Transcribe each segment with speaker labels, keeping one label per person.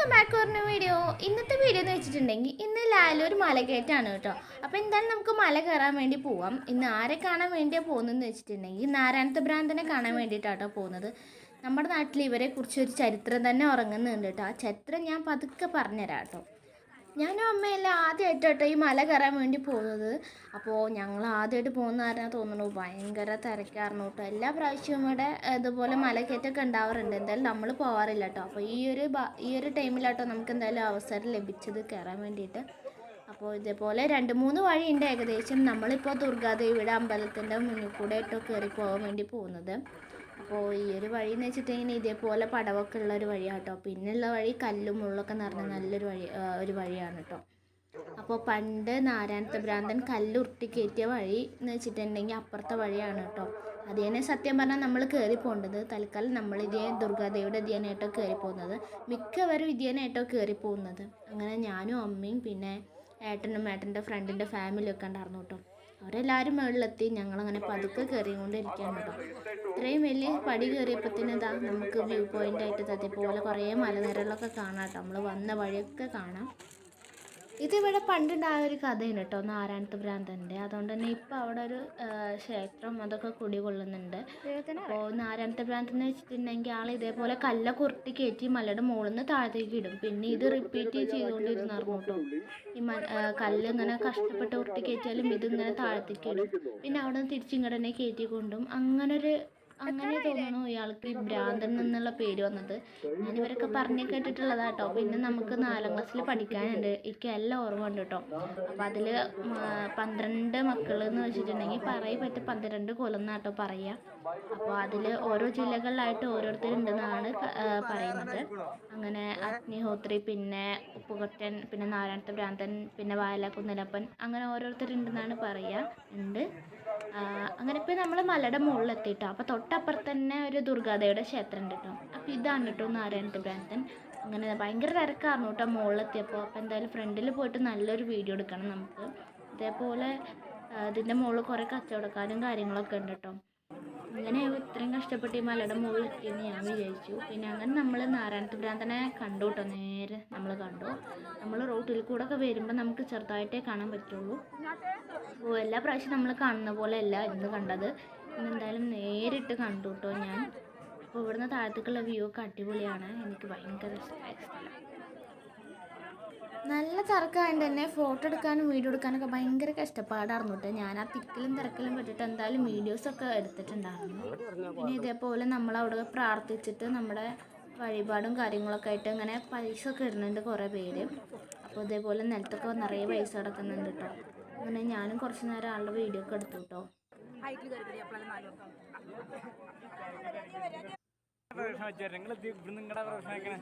Speaker 1: Welcome back പറഞ്ഞ video ഇന്നത്തെ video എന്ന് വെച്ചിട്ടുണ്ടെങ്കിൽ ഇന്ന് ലാലൂർ മലകയറ്റാണ് കേട്ടോ. അപ്പോൾ എന്തായാലും നമുക്ക് മല കയറാൻ വേണ്ടി പോവാം. ഇന്ന് ആരെ കാണാൻ വേണ്ടിയാ പോകുന്നതെന്ന് വെച്ചിട്ടുണ്ടെങ്കിൽ നാരായണത്തെ ഭ്രാന്തനെ കാണാൻ വേണ്ടിയിട്ടാട്ടോ പോകുന്നത്. നമ്മുടെ നാട്ടിൽ ഇവരെ കുറിച്ച് ഒരു ചരിത്രം തന്നെ ഉറങ്ങുന്നുണ്ട് കേട്ടോ. ആ ചരിത്രം ഞാൻ പതുക്കെ പറഞ്ഞുതരാം കേട്ടോ. ഞാനും അമ്മയെല്ലാം ആദ്യമായിട്ടോ ഈ മല കയറാൻ വേണ്ടി പോകുന്നത്. അപ്പോൾ ഞങ്ങൾ ആദ്യമായിട്ട് പോകുന്ന കാരണം തോന്നുന്നു ഭയങ്കര തിരക്കായിരുന്നു കേട്ടോ എല്ലാ പ്രാവശ്യവും ഇവിടെ ഇതുപോലെ മലക്കയറ്റമൊക്കെ ഉണ്ടാവാറുണ്ട്. എന്തായാലും നമ്മൾ പോകാറില്ല കേട്ടോ അപ്പോൾ ഈ ഒരു ഈ ഒരു ടൈമിലാട്ടോ നമുക്ക് എന്തായാലും അവസരം ലഭിച്ചത് കയറാൻ വേണ്ടിയിട്ട്. അപ്പോൾ ഇതേപോലെ രണ്ട് മൂന്ന് വഴിയുണ്ട് ഏകദേശം. നമ്മളിപ്പോൾ ദുർഗാദേവിയുടെ അമ്പലത്തിന്റെ മുന്നിൽ കൂടെ ആയിട്ടോ കയറി പോകാൻ വേണ്ടി പോകുന്നത്. അപ്പോൾ ഈ ഒരു വഴി എന്ന് വെച്ചിട്ടുണ്ടെങ്കിൽ ഇതേപോലെ പടവൊക്കെ ഉള്ള ഒരു വഴിയാണ് കേട്ടോ പിന്നെയുള്ള വഴി കല്ലും മുള്ളൊക്കെ നിറഞ്ഞ നല്ലൊരു വഴി ഒരു വഴിയാണ് കേട്ടോ അപ്പോൾ പണ്ട് നാരായണത്തെ ഭ്രാന്തൻ കല്ലുരുട്ടി കയറ്റിയ വഴി എന്ന് വെച്ചിട്ടുണ്ടെങ്കിൽ അപ്പുറത്തെ വഴിയാണ് കേട്ടോ അത് തന്നെ സത്യം പറഞ്ഞാൽ നമ്മൾ കയറി പോകേണ്ടത് തൽക്കാലം നമ്മൾ ഇതേ ദുർഗാദേവിയുടെ ധ്യാനായിട്ടോ കയറി പോകുന്നത്. മിക്കവരും ഇതേനായിട്ടോ കയറി പോകുന്നത്. അങ്ങനെ ഞാനും അമ്മയും പിന്നെ ഏട്ടനും ഏട്ടന്റെ ഫ്രണ്ടിന്റെ ഫാമിലിയൊക്കെ ഉണ്ടായിരുന്നു കേട്ടോ. അവരെല്ലാവരും മുകളിലെത്തി ഞങ്ങളങ്ങനെ പതുക്കെ കയറിക്കൊണ്ടിരിക്കുകയാണ് കേട്ടോ. ഇത്രയും വലിയ പടി കയറിയപ്പോഴത്തേനും ഇതാ നമുക്ക് വ്യൂ ഇത് അതേപോലെ കുറേ മലനിരകളൊക്കെ കാണാം കേട്ടോ. നമ്മൾ വന്ന വഴിയൊക്കെ കാണാം. ഇതിവിടെ പണ്ടുണ്ടായ ഒരു കഥയാണ് കേട്ടോ നാരായണത്ത് ഭ്രാന്തന്റെ അതുകൊണ്ട് തന്നെ ഇപ്പം അവിടെ ഒരു ക്ഷേത്രം അതൊക്കെ കുടികൊള്ളുന്നുണ്ട്. അപ്പോൾ നാരായണത്ത് ഭ്രാന്തൻ എന്ന് വെച്ചിട്ടുണ്ടെങ്കിൽ ആൾ ഇതേപോലെ കല്ല കുർത്തി കയറ്റി മലയുടെ മുകളിൽ നിന്ന് താഴത്തേക്ക് ഇടും. പിന്നെ ഇത് റിപ്പീറ്റ് ചെയ്തുകൊണ്ടിരുന്നായിരുന്നു കേട്ടോ ഈ മ കല്ല് ഇങ്ങനെ കഷ്ടപ്പെട്ട് ഉരുട്ടി കയറ്റിയാലും ഇത് ഇങ്ങനെ താഴത്തേക്ക് ഇടും. പിന്നെ അവിടെ നിന്ന് തിരിച്ചിങ്ങോട്ട് തന്നെ കയറ്റി കൊണ്ടും അങ്ങനെ ഒരു അങ്ങനെ തോന്നുന്നു ഇയാൾക്ക് ഈ ഭ്രാന്തൻ എന്നുള്ള പേര് വന്നത്. ഞാൻ ഇവരൊക്കെ പറഞ്ഞു കേട്ടിട്ടുള്ളതാ കേട്ടോ പിന്നെ നമുക്ക് നാലാം ക്ലാസ്സിൽ പഠിക്കാനുണ്ട്. എനിക്ക് എല്ലാം ഓർമ്മ ഉണ്ട് കേട്ടോ അപ്പം അതിൽ പന്ത്രണ്ട് മക്കൾ എന്ന് വെച്ചിട്ടുണ്ടെങ്കിൽ പറയി പറ്റ പന്ത്രണ്ട് കൊലം കൊലന്നാട്ടോ പറയുക അപ്പോൾ അതിൽ ഓരോ ജില്ലകളിലായിട്ട് ഓരോരുത്തരുണ്ടെന്നാണ് പറയുന്നത്. അങ്ങനെ അഗ്നിഹോത്രി പിന്നെ ഉപ്പുകൊറ്റൻ പിന്നെ നാരായണത്തെ ഭ്രാന്തൻ പിന്നെ വായല കുന്നലപ്പൻ അങ്ങനെ ഓരോരുത്തരുണ്ടെന്നാണ് പറയുക ഉണ്ട്. അങ്ങനെ ഇപ്പോൾ നമ്മൾ മലയുടെ മുകളിലെത്തിയിട്ടോ. അപ്പോൾ തൊട്ടപ്പുറത്ത് തന്നെ ഒരു ദുർഗാദേവിയുടെ ക്ഷേത്രം ഉണ്ട് കേട്ടോ. അപ്പോൾ ഇതാണ് കേട്ടോ നാരായണത്തെ ഭ്രാന്തൻ അങ്ങനെ ഭയങ്കര തിരക്കായിരുന്നു കേട്ടോ മുകളിലെത്തിയപ്പോൾ അപ്പോൾ എന്തായാലും ഫ്രണ്ടിൽ പോയിട്ട് നല്ലൊരു വീഡിയോ എടുക്കണം നമുക്ക്. ഇതേപോലെ ആ, ഇതിന്റെ മുകളിൽ കുറേ കച്ചവടക്കാരും കാര്യങ്ങളൊക്കെ ഉണ്ട് കേട്ടോ. അങ്ങനെ ഇത്രയും കഷ്ടപ്പെട്ട് ഈ മലയുടെ മുകളിൽ എത്തിയെന്ന് ഞാൻ വിചാരിച്ചു. പിന്നെ അങ്ങനെ നമ്മൾ നാരായണത്ത് ഭ്രാന്തനെ കണ്ടു കേട്ടോ നേരെ നമ്മൾ കണ്ടു. നമ്മൾ റോട്ടിൽ കൂടെ ഒക്കെ വരുമ്പോൾ നമുക്ക് ചെറുതായിട്ടേ കാണാൻ പറ്റുള്ളൂ. അപ്പോൾ എല്ലാ പ്രാവശ്യം നമ്മൾ കാണുന്ന പോലെ അല്ല ഇന്ന് കണ്ടത്. ഇന്ന് എന്തായാലും നേരിട്ട് കണ്ടു കേട്ടോ ഞാൻ. അപ്പോൾ ഇവിടുന്ന് താഴത്തേക്കുള്ള വ്യൂ ഒക്കെ അടിപൊളിയാണ്. എനിക്ക് ഭയങ്കര ഇഷ്ടമായ സ്ഥലം. നല്ല തിരക്കായതുകൊണ്ട് തന്നെ ഫോട്ടോ എടുക്കാനും വീഡിയോ എടുക്കാനൊക്കെ ഭയങ്കര കഷ്ടപ്പാടായിരുന്നു കേട്ടോ ഞാൻ ആ തിക്കിലും തിരക്കിലും പെട്ടിട്ട് എന്തായാലും വീഡിയോസൊക്കെ എടുത്തിട്ടുണ്ടായിരുന്നു. പിന്നെ ഇതേപോലെ നമ്മൾ അവിടെ പ്രാർത്ഥിച്ചിട്ട് നമ്മുടെ വഴിപാടും കാര്യങ്ങളൊക്കെ ആയിട്ട് ഇങ്ങനെ പൈസ ഒക്കെ ഇടുന്നുണ്ട് കുറേ പേര്. അപ്പോൾ ഇതേപോലെ നിലത്തൊക്കെ നിറയെ പൈസ കിടക്കുന്നുണ്ട് കേട്ടോ അങ്ങനെ ഞാനും കുറച്ച് നേരം ആളുടെ വീഡിയോ ഒക്കെ എടുത്തു കേട്ടോ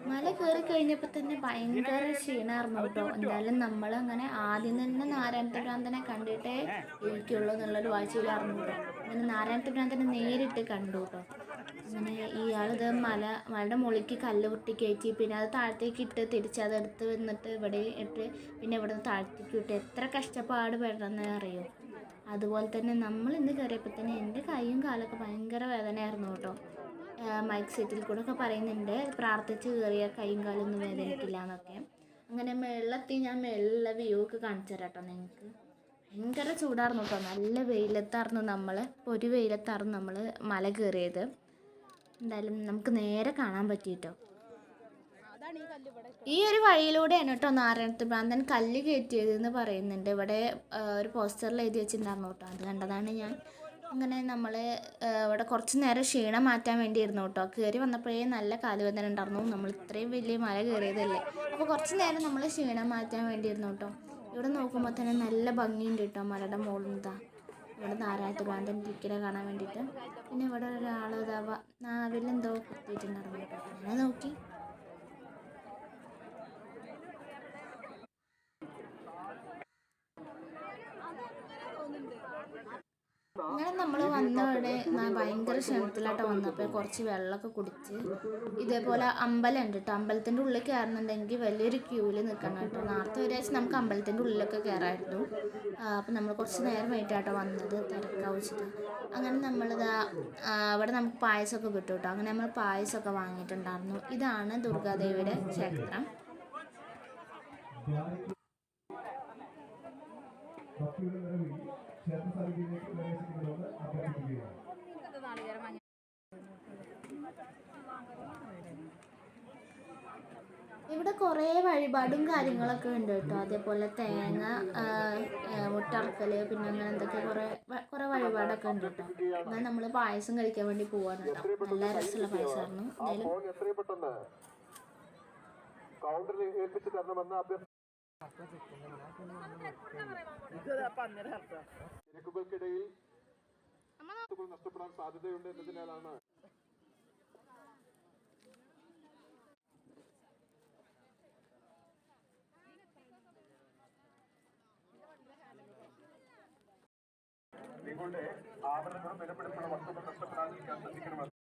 Speaker 1: മല കയറി കഴിഞ്ഞപ്പോ തന്നെ ഭയങ്കര ക്ഷീണമായിരുന്നു കേട്ടോ. എന്തായാലും നമ്മൾ അങ്ങനെ ആദ്യം തന്നെ നാരായണത്തെ ഭ്രാന്തനെ കണ്ടിട്ടേ ഇരിക്കുള്ളൂ എന്നുള്ളൊരു വാശിയിലായിരുന്നു കേട്ടോ. അങ്ങനെ നാരായണത്തെ ഭ്രാന്തനെ നേരിട്ട് കണ്ടു കേട്ടോ. അങ്ങനെ ഇയാളിത് മല മലയുടെ മുളിക്ക് കല്ല് പൊട്ടി കയറ്റി. പിന്നെ അത് താഴത്തേക്ക് ഇട്ട് തിരിച്ച് അത് എടുത്ത് വന്നിട്ട് ഇവിടെ ഇട്ട് പിന്നെ ഇവിടെ നിന്ന് താഴത്തേക്ക് ഇട്ട്. എത്ര കഷ്ടപ്പാട് പെടണമെന്ന് അറിയോ അതുപോലെ തന്നെ നമ്മൾ ഇന്ന് കയറിയപ്പോൾ തന്നെ എന്റെ കൈയും കാലൊക്കെ ഭയങ്കര വേദനയായിരുന്നു കേട്ടോ. മൈക്ക് സെറ്റിൽ കൂടെ ഒക്കെ പറയുന്നുണ്ട് പ്രാർത്ഥിച്ച് കയറിയ കൈയും കാലൊന്നും വേദനിക്കില്ല എന്നൊക്കെ അങ്ങനെ മെള്ളത്തി ഞാൻ മേളിലുള്ള വ്യൂ ഒക്കെ കാണിച്ചു തരാം കേട്ടോ നിങ്ങൾക്ക്. ഭയങ്കര ചൂടായിരുന്നു കേട്ടോ. നല്ല വെയിലത്തായിരുന്നു നമ്മൾ ഒരു വെയിലത്തായിരുന്നു നമ്മൾ മല കയറിയത്. എന്തായാലും നമുക്ക് നേരെ കാണാൻ പറ്റിയിട്ടോ ഈ ഒരു വഴിയിലൂടെയാണ് കേട്ടോ നാരായണത്ത് ഭ്രാന്തൻ കല്ല് കയറ്റിയത് എന്ന് പറയുന്നുണ്ട്. ഇവിടെ ഒരു പോസ്റ്ററിൽ എഴുതി വെച്ചിട്ടുണ്ടായിരുന്നു കേട്ടോ. അത് കണ്ടതാണ് ഞാൻ. അങ്ങനെ നമ്മൾ ഇവിടെ കുറച്ച് നേരം ക്ഷീണം മാറ്റാൻ വേണ്ടി ഇരുന്നു കേട്ടോ. കയറി വന്നപ്പോഴേ നല്ല കാലുവേദന ഉണ്ടായിരുന്നു. നമ്മൾ ഇത്രയും വലിയ മല കയറിയതല്ലേ. അപ്പോൾ കുറച്ച് നേരം നമ്മൾ ക്ഷീണം മാറ്റാൻ വേണ്ടി ഇരുന്നു കേട്ടോ. ഇവിടെ നോക്കുമ്പോൾ തന്നെ നല്ല ഭംഗിയുണ്ട് കേട്ടോ മലയുടെ മുകളിൽ നിന്നാ ഇവിടെ നാരായണത്ത് ഭ്രാന്തൻ ഇരിക്കലെ കാണാൻ വേണ്ടിയിട്ട്. പിന്നെ ഇവിടെ ഒരാൾ ഇതാ നാവിലെന്തോ കുത്തിയിട്ടുണ്ടായിരുന്നു കേട്ടോ. അങ്ങനെ നോക്കി. അങ്ങനെ നമ്മൾ വന്നവിടെ ഭയങ്കര ക്ഷണത്തിലാട്ടോ വന്നപ്പോൾ കുറച്ച് വെള്ളമൊക്കെ കുടിച്ച് ഇതേപോലെ അമ്പലം ഉണ്ട് കേട്ടോ അമ്പലത്തിന്റെ ഉള്ളിൽ കയറണമെന്നുണ്ടെങ്കിൽ വലിയൊരു ക്യൂവിൽ നിൽക്കണം കേട്ടോ. നേരത്തെ ഒരാഴ്ച നമുക്ക് അമ്പലത്തിന്റെ ഉള്ളിലൊക്കെ കയറായിരുന്നു. അപ്പം നമ്മൾ കുറച്ച് നേരം വൈകിട്ടാട്ടോ വന്നത് തിരക്കാവിച്ചിട്ട് അങ്ങനെ നമ്മളിതാ അവിടെ നമുക്ക് പായസമൊക്കെ കിട്ടും കേട്ടോ. അങ്ങനെ നമ്മൾ പായസമൊക്കെ വാങ്ങിയിട്ടുണ്ടായിരുന്നു. ഇതാണ് ദുർഗാദേവിയുടെ ക്ഷേത്രം. ഇവിടെ കുറേ വഴിപാടും കാര്യങ്ങളൊക്കെ ഉണ്ട് കേട്ടോ. അതേപോലെ തേങ്ങ മുട്ടറക്കൽ പിന്നെ അങ്ങനെ എന്തൊക്കെ കുറേ കുറേ വഴിപാടൊക്കെ ഉണ്ട് കേട്ടോ. എന്നാൽ നമ്മൾ പായസം കഴിക്കാൻ വേണ്ടി പോവാണ് കേട്ടോ. നല്ല രസമുള്ള പായസമായിരുന്നു. എന്തായാലും
Speaker 2: വസ്തുക്കൾ നഷ്ടപ്പെടാൻ സാധ്യതയുണ്ട് എന്നതിനാലാണ്. നിങ്ങളുടെ ആഭരണങ്ങളും വിലപ്പെടുത്തുന്ന വസ്തുക്കൾ നഷ്ടപ്പെടാതിരിക്കാൻ ശ്രദ്ധിക്കണമെന്ന്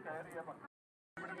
Speaker 2: കയറിയ
Speaker 1: അങ്ങനെ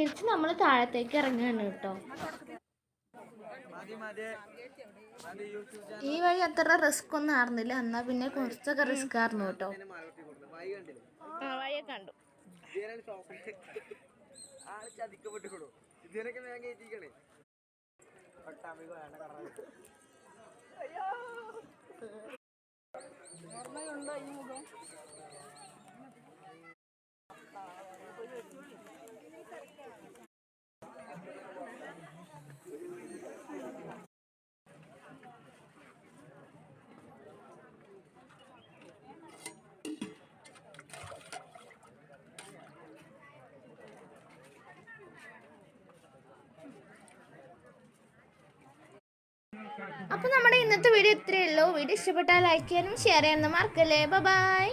Speaker 1: തിരിച്ച് നമ്മൾ താഴത്തേക്ക് ഇറങ്ങുകയാണ് കേട്ടോ. ഈ വഴി അത്ര റിസ്ക് ഒന്നും ആയിരുന്നില്ല. എന്നാ പിന്നെ കുറച്ചൊക്കെ റിസ്ക് ആയിരുന്നു കേട്ടോ. ഓർമ്മയുണ്ടോ കണ്ടു
Speaker 3: മുഖം?
Speaker 1: അപ്പോൾ നമ്മുടെ ഇന്നത്തെ വീഡിയോ ഇത്രയേ ഉള്ളൂ. വീഡിയോ ഇഷ്ടപ്പെട്ടാൽ ലൈക്ക് ചെയ്യാനും ഷെയർ ചെയ്യാനും മറക്കല്ലേ. ബൈ